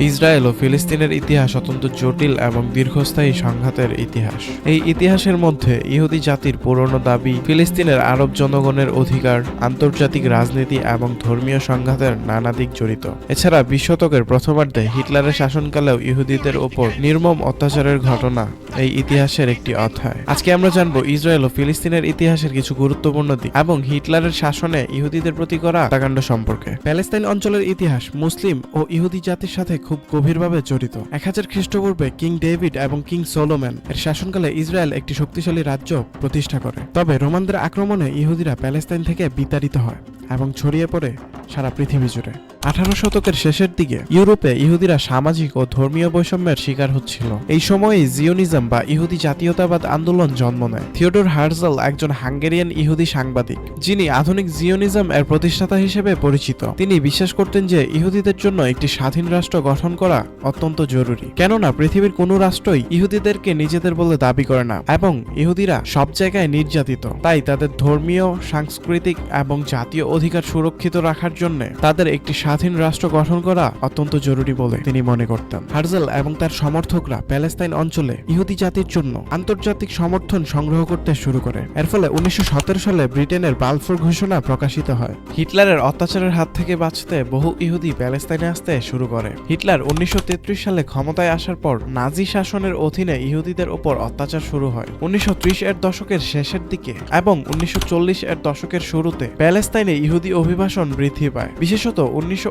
Israel ও ফিলিস্তিনের ইতিহাস অত্যন্ত জটিল এবং দীর্ঘস্থায়ী সংঘাতের ইতিহাস। এই ইতিহাসের মধ্যে ইহুদি জাতির পুরনো দাবি, ফিলিস্তিনের আরব জনগণের অধিকার, আন্তর্জাতিক রাজনীতি এবং ধর্মীয় সংঘাতের নানা দিক জড়িত। এছাড়া বিশ শতকের প্রথমার্ধে হিটলারের শাসনকালেও ইহুদিদের ওপর নির্মম অত্যাচারের ঘটনা এই ইতিহাসের একটি অধ্যায়। আজকে আমরা জানব ইসরায়েল ও ফিলিস্তিনের ইতিহাসের কিছু গুরুত্বপূর্ণ দিক এবং হিটলারের শাসনে ইহুদিদের প্রতি করা হত্যাকাণ্ড সম্পর্কে। প্যালেস্তাইন অঞ্চলের ইতিহাস মুসলিম ও ইহুদি জাতির সাথে খুব গভীরভাবে জড়িত। এক হাজার খ্রিস্টপূর্বে কিং ডেভিড এবং কিং সোলোম্যান এর শাসনকালে ইসরায়েল একটি শক্তিশালী রাজ্য প্রতিষ্ঠা করে। তবে রোমানদের আক্রমণে ইহুদিরা প্যালেস্তাইন থেকে বিতাড়িত হয় এবং ছড়িয়ে পড়ে সারা পৃথিবী জুড়ে। আঠারো শতকের শেষের দিকে ইউরোপে ইহুদিরা সামাজিক ও ধর্মীয় বৈষম্যের শিকার হচ্ছিল। এই সময়ে জিওনিজম বা ইহুদি জাতীয়তাবাদ আন্দোলন জন্ম নেয়। থিওডোর হার্জল একজন হাঙ্গেরিয়ান ইহুদি সাংবাদিক, যিনি আধুনিক জিওনিজম এর প্রতিষ্ঠাতা হিসেবে পরিচিত। তিনি বিশ্বাস করতেন যে ইহুদিদের জন্য একটি স্বাধীন রাষ্ট্র গঠন করা অত্যন্ত জরুরি। কেননা পৃথিবীর কোনো রাষ্ট্রই ইহুদিদেরকে নিজেদের বলে দাবি করে না এবং ইহুদিরা সব জায়গায় নির্যাতিত। তাই তাদের ধর্মীয়, সাংস্কৃতিক এবং জাতীয় অধিকার সুরক্ষিত রাখার জন্য তাদের একটি স্বাধীন রাষ্ট্র গঠন করা অত্যন্ত জরুরি বলে তিনি মনে করতেন। হার্জেল এবং তার সমর্থকরা প্যালেস্তাইন অঞ্চলে ইহুদি জাতির জন্য আন্তর্জাতিক সমর্থন সংগ্রহ করতে শুরু করে। এর ফলে উনিশশো সালে ব্রিটেনের বালফোর ঘোষণা প্রকাশিত হয়। হিটলারের অত্যাচারের হাত থেকে বাঁচতে বহু ইহুদি প্যালেস্তাইনে আসতে শুরু করে। হিটলার উনিশশো তেত্রিশ সালে ক্ষমতায় আসার পর নাজি শাসনের অধীনে ইহুদিদের ওপর অত্যাচার শুরু হয়। উনিশশো ত্রিশ এর দশকের শেষের দিকে এবং উনিশশো চল্লিশ এর দশকের শুরুতে প্যালেস্তাইনে ইহুদি অভিবাসন বৃদ্ধি পায়। বিশেষত উনিশশো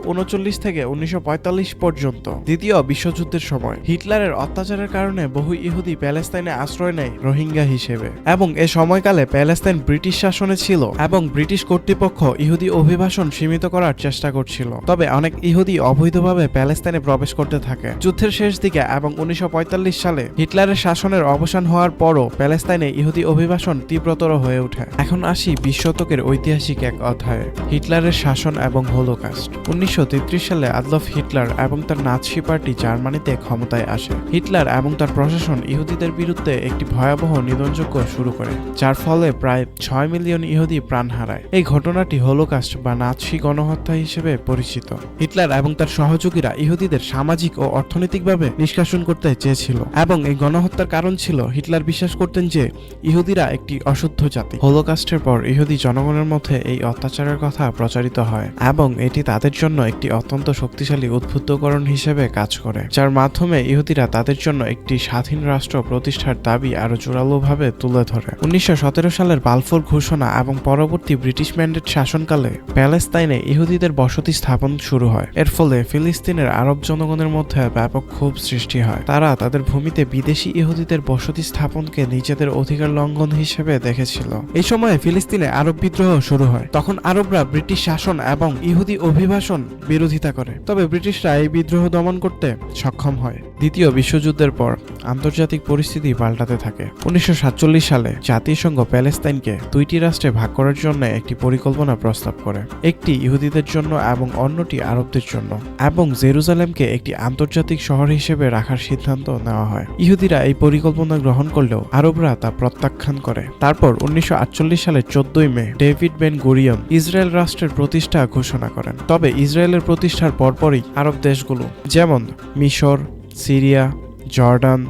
থেকে উনিশশো পঁয়তাল্লিশ পর্যন্ত। দ্বিতীয় বিশ্বযুদ্ধের সময়, হিটলারের অত্যাচারের কারণে বহু ইহুদি প্যালেস্তাইনে আশ্রয় নেয় রোহিঙ্গা হিসেবে। এবং এ সময়কালে প্যালেস্তাইন ব্রিটিশ শাসনে ছিল এবং ব্রিটিশ কর্তৃপক্ষ ইহুদি অভিবাসন সীমিত করার চেষ্টা করছিল। তবে অনেক ইহুদি অবৈধভাবে প্যালেস্তাইনে প্রবেশ করতে থাকে। যুদ্ধের শেষ দিকে এবং উনিশশো পঁয়তাল্লিশ সালে, হিটলারের শাসনের অবসান হওয়ার পরও প্যালেস্তাইনে ইহুদি অভিবাসন তীব্রতর হয়ে ওঠে। এখন আসি বিশ শতকের ঐতিহাসিক এক অধ্যায়ে, হিটলারের শাসন এবং হোলোকাস্ট। উনিশশো তেত্রিশ সালে আদলফ হিটলার এবং তার নাৎসি পার্টি জার্মানিতে ক্ষমতায় আসে। হিটলার এবং তার প্রশাসন ইহুদিদের বিরুদ্ধে একটি ভয়াবহ নিধনযোগ্য শুরু করে, যার ফলে প্রায় ছয় মিলিয়ন ইহুদি প্রাণ হারায়। এই ঘটনাটি হোলোকাস্ট বা নাৎসি গণহত্যা হিসেবে পরিচিত। হিটলার এবং তার সহযোগীরা ইহুদিদের সামাজিক ও অর্থনৈতিকভাবে নিষ্কাশন করতে চেয়েছিল এবং এই গণহত্যার কারণ ছিল হিটলার বিশ্বাস করতেন যে ইহুদিরা একটি অশুদ্ধ জাতি। হোলোকাস্টের পর ইহুদি জনগণের মধ্যে এই অত্যাচারের কথা প্রচারিত হয় এবং এটি তাদের জন্য একটি অত্যন্ত শক্তিশালী উদ্বুদ্ধকরণ হিসেবে কাজ করে, যার মাধ্যমে ইহুদিরা তাদের জন্য একটি স্বাধীন রাষ্ট্র প্রতিষ্ঠার দাবি আরও জোরালোভাবে তুলে ধরে। উনিশশো সালের বালফোর ঘোষণা এবং পরবর্তী ব্রিটিশ ম্যান্ডেট শাসনকালে প্যালেস্তাইনে ইহুদিদের বসতি স্থাপন শুরু হয়। এর ফলে ফিলিস্তিনের আরব জনগণের মধ্যে ব্যাপক ক্ষোভ সৃষ্টি হয়। তারা তাদের ভূমিতে বিদেশি ইহুদিদের বসতি স্থাপনকে নিজেদের অধিকার লঙ্ঘন হিসেবে দেখেছিল। এই সময়ে ফিলিস্তিনে আরব বিদ্রোহ শুরু হয়। তখন আরবরা ব্রিটিশ শাসন এবং ইহুদি অভিবাসন বিরোধিতা করে। তবে ব্রিটিশরা এই বিদ্রোহ দমন করতে সক্ষম হয়। দ্বিতীয় বিশ্বযুদ্ধের পর আন্তর্জাতিক পরিস্থিতি পাল্টাতে থাকে। উনিশশো সাতচল্লিশ সালে জাতিসংঘ প্যালেস্তাইনকে দুইটি রাষ্ট্রে ভাগ করার জন্য একটি পরিকল্পনা প্রস্তাব করে, একটি ইহুদিদের জন্য এবং অন্যটি আরবদের জন্য, এবং জেরুজালেমকে একটি আন্তর্জাতিক শহর হিসেবে রাখার সিদ্ধান্ত নেওয়া হয়। ইহুদিরা এই পরিকল্পনা গ্রহণ করলেও আরবরা তা প্রত্যাখ্যান করে। তারপর উনিশশো আটচল্লিশ সালের চোদ্দই May David Ben Gurion Israel রাষ্ট্রের প্রতিষ্ঠা ঘোষণা করেন। তবে ইসরায়েলের প্রতিষ্ঠার পরপরই আরব দেশগুলো, যেমন মিশর সিরিয়া জর্ডান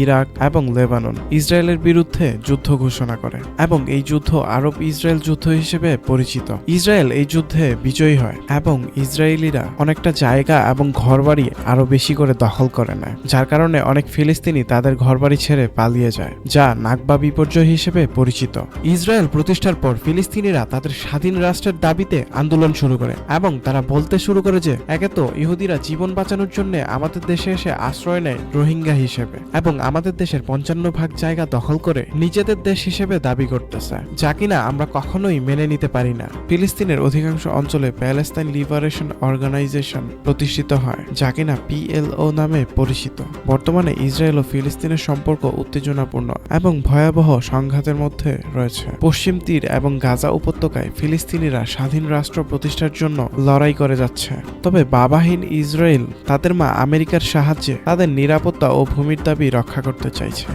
ইরাক এবং লেবানন ইসরায়েলের বিরুদ্ধে যুদ্ধ ঘোষণা করে এবং এই যুদ্ধ আরব ইসরায়েল যুদ্ধ হিসেবে পরিচিত। ইসরায়েল এই যুদ্ধে বিজয়ী হয় এবং ইসরায়েলিরা অনেকটা জায়গা এবং ঘরবাড়ি আরও বেশি করে দখল করে নেয়, যার কারণে অনেক ফিলিস্তিনি তাদের ঘরবাড়ি ছেড়ে পালিয়ে যায়, যা নাকবা বিপর্যয় হিসেবে পরিচিত। ইসরায়েল প্রতিষ্ঠার পর ফিলিস্তিনিরা তাদের স্বাধীন রাষ্ট্রের দাবিতে আন্দোলন শুরু করে এবং তারা বলতে শুরু করে যে, একে তো ইহুদিরা জীবন বাঁচানোর জন্য আমাদের দেশে এসে আশ্রয় নেয় রোহিঙ্গা হিসেবে এবং আমাদের দেশের পঞ্চান্ন ভাগ জায়গা দখল করে নিজেদের দেশ হিসেবে দাবি করতেছে, যা কিনা আমরা কখনোই মেনে নিতে পারি না। ফিলিস্তিনের অধিকাংশ অঞ্চলে প্যালেস্তাইন লিবারেশন অর্গানাইজেশন প্রতিষ্ঠিত হয়, যা কিনা পিএলও নামে পরিচিত। বর্তমানে ইসরায়েল ও ফিলিস্তিনের সম্পর্ক উত্তেজনাপূর্ণ এবং ভয়াবহ সংঘাতের মধ্যে রয়েছে। পশ্চিম তীর এবং গাজা উপত্যকায় ফিলিস্তিনিরা স্বাধীন রাষ্ট্র প্রতিষ্ঠার জন্য লড়াই করে যাচ্ছে। তবে বাবাহীন ইসরায়েল, তাদের মা আমেরিকার সাহায্যে তাদের নিরাপত্তা ও ভূমির দাবি রক্ষা করতে চাইছে।